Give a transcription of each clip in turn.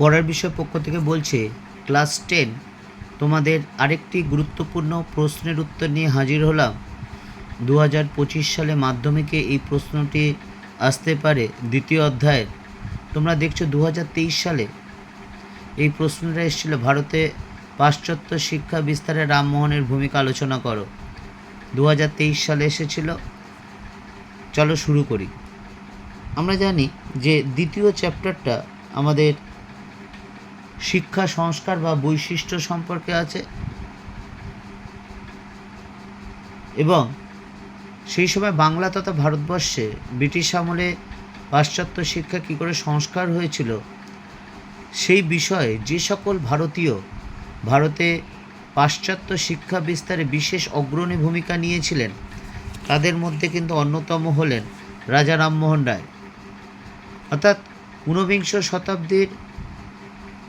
পড়ার বিষয় পক্ষ থেকে বলছে, ক্লাস টেন, তোমাদের আরেকটি গুরুত্বপূর্ণ প্রশ্নের উত্তর নিয়ে হাজির হলাম। দু হাজার পঁচিশ সালে মাধ্যমিকে এই প্রশ্নটি আসতে পারে দ্বিতীয় অধ্যায়ের। তোমরা দেখছ দু হাজার তেইশ সালে এই প্রশ্নটা এসেছিল ভারতে পাশ্চাত্য শিক্ষা বিস্তারে রামমোহনের ভূমিকা আলোচনা করো। দু হাজার তেইশ সালে এসেছিল। চলো শুরু করি। আমরা জানি যে দ্বিতীয় চ্যাপ্টারটা আমাদের শিক্ষা, সংস্কার বা বৈশিষ্ট্য সম্পর্কে আছে। এবং সেই সময় বাংলা তথা ভারতবর্ষে ব্রিটিশ আমলে পাশ্চাত্য শিক্ষা কী করে সংস্কার হয়েছিল, সেই বিষয়ে যে সকল ভারতীয় ভারতে পাশ্চাত্য শিক্ষা বিস্তারে বিশেষ অগ্রণী ভূমিকা নিয়েছিলেন, তাদের মধ্যে কিন্তু অন্যতম হলেন রাজা রামমোহন রায়। অর্থাৎ ঊনবিংশ শতাব্দীর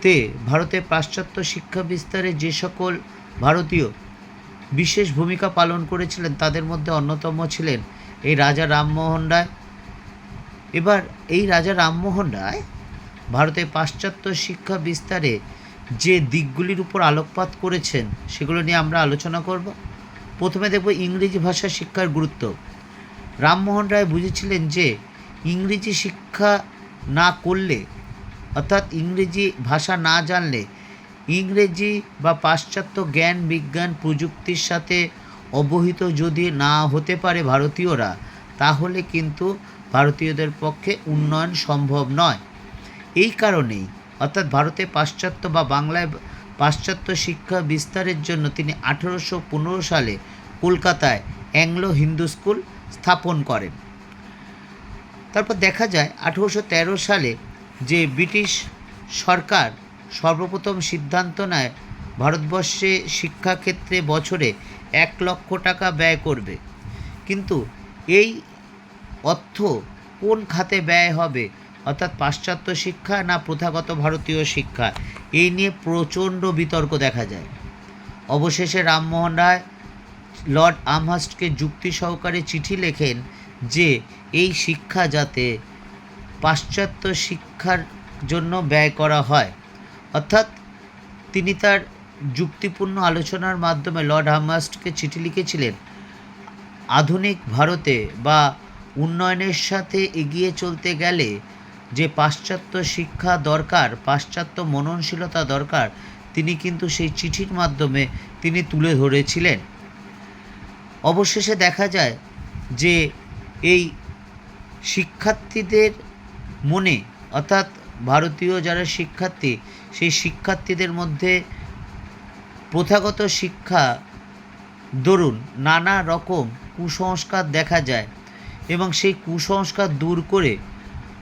তে ভারতে পাশ্চাত্য শিক্ষা বিস্তারে যে সকল ভারতীয় বিশেষ ভূমিকা পালন করেছিলেন, তাদের মধ্যে অন্যতম ছিলেন এই রাজা রামমোহন রায়। এবার এই রাজা রামমোহন রায় ভারতে পাশ্চাত্য শিক্ষা বিস্তারে যে দিকগুলির উপর আলোকপাত করেছেন, সেগুলো নিয়ে আমরা আলোচনা করব। প্রথমে দেখব ইংরেজি ভাষা শিক্ষার গুরুত্ব। রামমোহন রায় বুঝেছিলেন যে ইংরেজি শিক্ষা না করলে অর্থাৎ ইংরেজি ভাষা না জানলে ইংরেজি বা পাশ্চাত্য জ্ঞান, বিজ্ঞান প্রযুক্তির সাথে অবহিত যদি না হতে পারে ভারতীয়রা, তাহলে কিন্তু ভারতীয়দের পক্ষে উন্নয়ন সম্ভব নয়। এই কারণেই, অর্থাৎ ভারতে পাশ্চাত্য বা বাংলায় পাশ্চাত্য শিক্ষা বিস্তারের জন্য তিনি আঠেরোশো পনেরো সালে কলকাতায় অ্যাংলো হিন্দু স্কুল স্থাপন করেন। তারপর দেখা যায়, আঠেরোশো তেরো সালে যে ব্রিটিশ সরকার সর্বপ্রথম সিদ্ধান্ত নেয় ভারতবর্ষে শিক্ষাক্ষেত্রে বছরে এক লক্ষ টাকা ব্যয় করবে। কিন্তু এই অর্থ কোন খাতে ব্যয় হবে? অর্থাৎ পাশ্চাত্য শিক্ষা না প্রথাগত ভারতীয় শিক্ষা? এই নিয়ে প্রচণ্ড বিতর্ক দেখা যায়। অবশেষে রামমোহন রায়, লর্ড আমহাস্টকে যুক্তি সহকারে চিঠি লেখেন যে, এই শিক্ষা যাতে পাশ্চাত্য শিক্ষার জন্য ব্যয় করা হয়। অর্থাৎ তিনি তার যুক্তিপূর্ণ আলোচনার মাধ্যমে লর্ড হামাস্টকে চিঠি লিখেছিলেন, আধুনিক ভারতে বা উন্নয়নের সাথে এগিয়ে চলতে গেলে যে পাশ্চাত্য শিক্ষা দরকার, পাশ্চাত্য মননশীলতা দরকার, তিনি কিন্তু সেই চিঠির মাধ্যমে তিনি তুলে ধরেছিলেন। অবশেষে দেখা যায় যে এই শিক্ষার্থীদের মনে, অর্থাৎ ভারতীয় যারা শিক্ষার্থী, সেই শিক্ষার্থীদের মধ্যে প্রথাগত শিক্ষা দরুন নানা রকম কুসংস্কার দেখা যায় এবং সেই কুসংস্কার দূর করে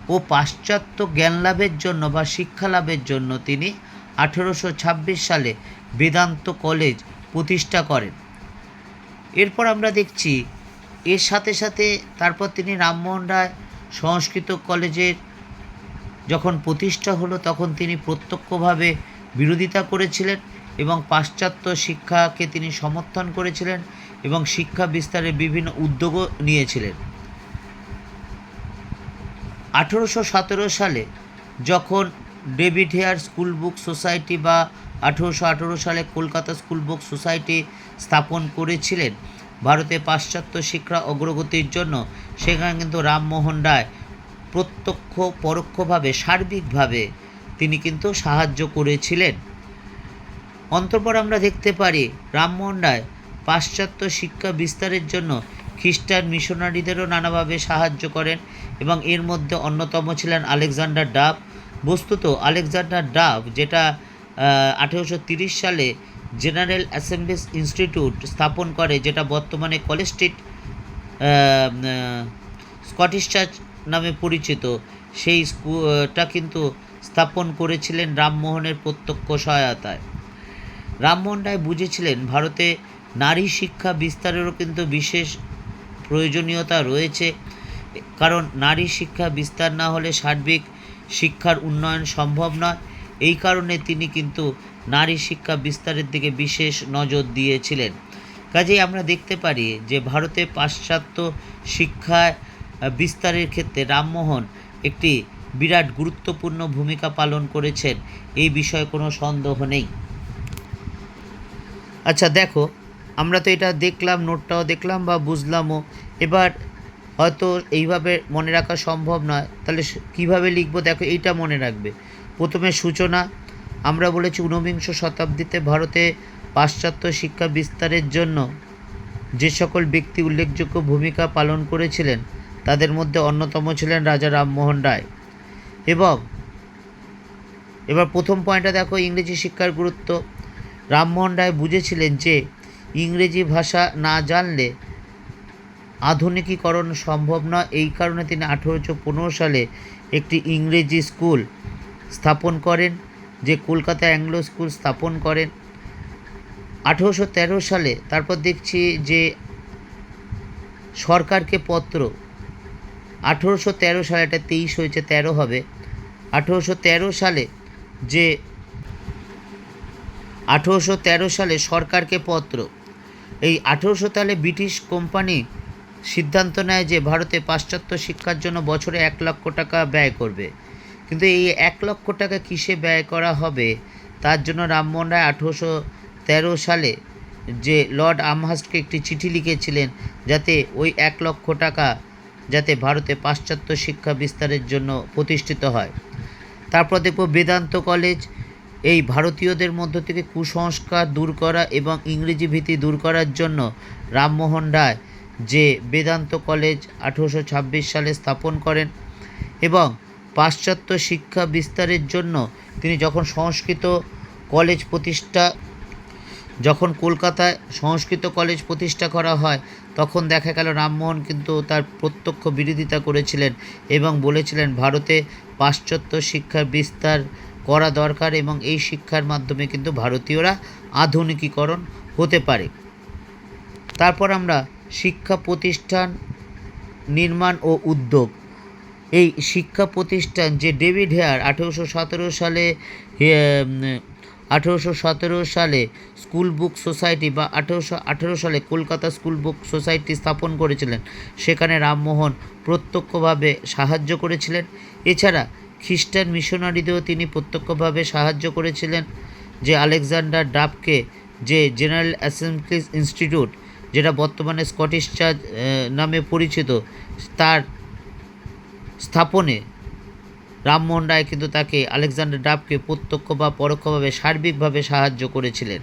ও পাশ্চাত্য জ্ঞান লাভের জন্য বা শিক্ষা লাভের জন্য তিনি আঠেরোশো ছাব্বিশ সালে বেদান্ত কলেজ প্রতিষ্ঠা করেন। এরপর আমরা দেখছি, এর সাথে সাথে তারপর তিনি রামমোহন রায় সংস্কৃত কলেজের যখন প্রতিষ্ঠা হলো তখন তিনি প্রত্যক্ষভাবে বিরোধিতা করেছিলেন এবং পাশ্চাত্য শিক্ষাকে তিনি সমর্থন করেছিলেন এবং শিক্ষা বিস্তারে বিভিন্ন উদ্যোগও নিয়েছিলেন। আঠেরোশো সতেরো সালে যখন David Hare school book society বা আঠেরোশো আঠেরো সালে কলকাতা স্কুল বুক সোসাইটি স্থাপন করেছিলেন, ভারতে পাশ্চাত্য শিক্ষা অগ্রগতির জন্য, সেখানে কিন্তু রামমোহন রায় প্রত্যক্ষ, পরোক্ষভাবে, সার্বিকভাবে তিনি কিন্তু সাহায্য করেছিলেন। অন্তঃপর আমরা দেখতে পারি রামমোহন রায় পাশ্চাত্য শিক্ষা বিস্তারের জন্য খ্রিস্টান মিশনারিদেরও নানাভাবে সাহায্য করেন এবং এর মধ্যে অন্যতম ছিলেন আলেকজান্ডার ডাব। বস্তুত আলেকজান্ডার ডাব, যেটা আঠেরোশো সালে জেনারেল অ্যাসেম্বলিজ ইনস্টিটিউট স্থাপন করে, যেটা বর্তমানে কলেজ স্ট্রিট স্কটিশ চার্চ নামে পরিচিত। সেই স্কুলটা কিন্তু স্থাপন করেছিলেন রামমোহনের প্রত্যক্ষ সহায়তায়। রামমোহন রায় বুঝেছিলেন, ভারতে নারী শিক্ষা বিস্তারেরও কিন্তু বিশেষ প্রয়োজনীয়তা রয়েছে, কারণ নারী শিক্ষা বিস্তার না হলে সার্বিক শিক্ষার উন্নয়ন সম্ভব নয়। এই কারণে তিনি কিন্তু নারী শিক্ষা বিস্তারের দিকে বিশেষ নজর দিয়েছিলেন। কাজেই আমরা দেখতে পারি যে ভারতে পাশ্চাত্য শিক্ষা বিস্তারের ক্ষেত্রে রামমোহন একটি বিরাট গুরুত্বপূর্ণ ভূমিকা পালন করেছেন। এই বিষয়ে কোনো সন্দেহ নেই। আচ্ছা দেখো, আমরা তো এটা দেখলাম, নোটটাও দেখলাম বা বুঝলামও। এবার হয়তো এইভাবে মনে রাখা সম্ভব নয়। তাহলে কীভাবে লিখব? দেখো, এইটা মনে রাখবে। প্রথমে সূচনা। আমরা বলেছি ঊনবিংশ শতাব্দীতে ভারতে পাশ্চাত্য শিক্ষা বিস্তারের জন্য যে সকল ব্যক্তি উল্লেখযোগ্য ভূমিকা পালন করেছিলেন তাদের মধ্যে অন্যতম ছিলেন রাজা রামমোহন রায়। এবং এবার প্রথম পয়েন্টটা দেখো, ইংরেজি শিক্ষার গুরুত্ব। রামমোহন রায় বুঝেছিলেন যে ইংরেজি ভাষা না জানলে আধুনিকীকরণ সম্ভব নয়। এই কারণে তিনি আঠেরোশো পনেরো সালে একটি ইংরেজি স্কুল স্থাপন করেন, যে কলকাতা অ্যাংলো স্কুল স্থাপন করেন। আঠেরোশো তেরো সালে তারপর দেখছি যে সরকারকে পত্র আঠেরোশো তেরো সালে এটা তেইশ হয়েছে, তেরো হবে। আঠেরোশো তেরো সালে যে আঠেরোশো তেরো সালে সরকারকে পত্র। এই আঠেরোশো সালে ব্রিটিশ কোম্পানি সিদ্ধান্ত নেয় যে ভারতে পাশ্চাত্য শিক্ষার জন্য বছরে এক লক্ষ টাকা ব্যয় করবে। কিন্তু এই এক লক্ষ টাকা কিসে ব্যয় করা হবে? তার জন্য রামমোহন রায় আঠেরোশো তেরো সালে যে লর্ড আমহাস্টকে একটি চিঠি লিখেছিলেন যাতে ওই এক লক্ষ টাকা যাতে ভারতে পাশ্চাত্য শিক্ষা বিস্তারের জন্য প্রতিষ্ঠিত হয়। তারপর দেখব বেদান্ত কলেজ। এই ভারতীয়দের মধ্য থেকে কুসংস্কার দূর করা এবং ইংরেজি ভীতি দূর করার জন্য রামমোহন রায় যে বেদান্ত কলেজ আঠেরোশো ছাব্বিশ সালে স্থাপন করেন এবং পাশ্চাত্য শিক্ষা বিস্তারের জন্য তিনি যখন সংস্কৃত কলেজ প্রতিষ্ঠা যখন কলকাতায় সংস্কৃত কলেজ প্রতিষ্ঠা করা হয়, তখন দেখা গেল রামমোহন কিন্তু তার প্রত্যক্ষ বিরোধিতা করেছিলেন এবং বলেছিলেন, ভারতে পাশ্চাত্য শিক্ষার বিস্তার করা দরকার এবং এই শিক্ষার মাধ্যমে কিন্তু ভারতীয়রা আধুনিকীকরণ হতে পারে। তারপর আমরা শিক্ষা প্রতিষ্ঠান নির্মাণ ও উদ্যোগ। এই শিক্ষা প্রতিষ্ঠান যে ডেভিড হেয়ার আঠেরোশো সতেরো সালে আঠেরোশো সতেরো সালে স্কুল বুক সোসাইটি বা আঠেরোশো আঠেরো সালে কলকাতা স্কুল বুক সোসাইটি স্থাপন করেছিলেন। সেখানে রামমোহন প্রত্যক্ষভাবে সাহায্য করেছিলেন। এছাড়া খ্রিস্টান মিশনারিদেরও তিনি প্রত্যক্ষভাবে সাহায্য করেছিলেন যে আলেকজান্ডার ডাবকে যে জেনারেল অ্যাসেম্বলিজ ইনস্টিটিউট, যেটা বর্তমানে স্কটিশ চার্চ নামে পরিচিত, তার স্থাপনে রামমোহন রায় কিন্তু তাকে আলেকজান্ডার ডাবকে প্রত্যক্ষ বা পরোক্ষভাবে সার্বিকভাবে সাহায্য করেছিলেন।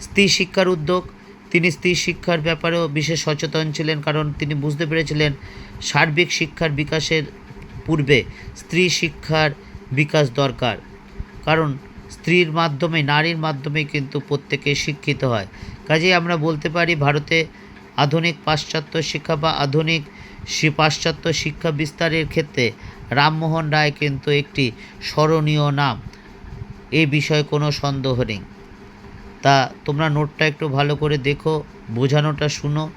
স্ত্রী শিক্ষার উদ্যোগ, তিনি স্ত্রী শিক্ষার ব্যাপারেও বিশেষ সচেতন ছিলেন কারণ তিনি বুঝতে পেরেছিলেন সার্বিক শিক্ষার বিকাশের পূর্বে স্ত্রী শিক্ষার বিকাশ দরকার। কারণ স্ত্রীর মাধ্যমে, নারীর মাধ্যমে কিন্তু প্রত্যেকে শিক্ষিত হয়। কাজেই আমরা বলতে পারি, ভারতে আধুনিক পাশ্চাত্য শিক্ষা বা আধুনিক পাশ্চাত্য শিক্ষা বিস্তারের ক্ষেত্রে রামমোহন রায় কিন্তু একটি স্মরণীয় নাম। এ বিষয়ে কোনো সন্দেহ নেই। তা তোমরা নোটটা একটু ভালো করে দেখো, বোঝানোটা শুনো,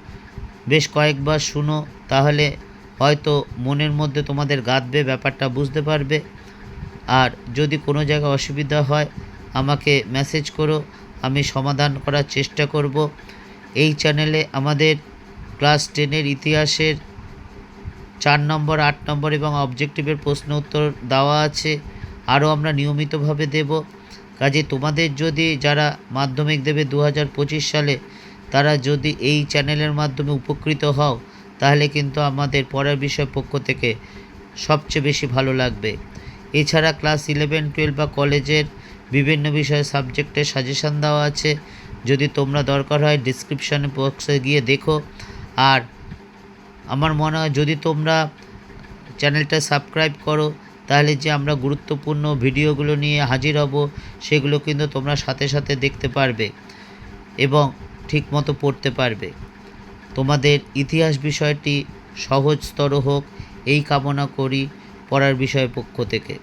বেশ কয়েকবার শুনো, তাহলে হয়তো মনের মধ্যে তোমাদের গাঁথবে, ব্যাপারটা বুঝতে পারবে। আর যদি কোনো জায়গায় অসুবিধা হয়, আমাকে মেসেজ করো, আমি সমাধান করার চেষ্টা করব। এই চ্যানেলে আমাদের ক্লাস টেনের ইতিহাসের চার নম্বর, আট নম্বর এবং অবজেক্টিভের প্রশ্ন উত্তর দেওয়া আছে। আরও আমরা নিয়মিতভাবে দেব। কাজে তোমাদের যদি যারা মাধ্যমিক দেবে দু হাজার পঁচিশ সালে, তারা যদি এই চ্যানেলের মাধ্যমে উপকৃত হও, তাহলে কিন্তু আমাদের পড়ার বিষয় পক্ষ থেকে সবচেয়ে বেশি ভালো লাগবে। এছাড়া ক্লাস ইলেভেন, টুয়েলভ বা কলেজের বিভিন্ন বিষয়ে সাবজেক্টের সাজেশান দেওয়া আছে। যদি তোমরা দরকার হয়, ডিসক্রিপশান বক্সে গিয়ে দেখো। আর আমার মনে হয় যদি তোমরা চ্যানেলটা সাবস্ক্রাইব করো, তাহলে যে আমরা গুরুত্বপূর্ণ ভিডিওগুলো নিয়ে হাজির হব, সেগুলো কিন্তু তোমরা সাথে সাথে দেখতে পারবে এবং ঠিকমতো পড়তে পারবে। তোমাদের ইতিহাস বিষয়টি সহজতর হোক, এই কামনা করি পড়ার বিষয় পক্ষ থেকে।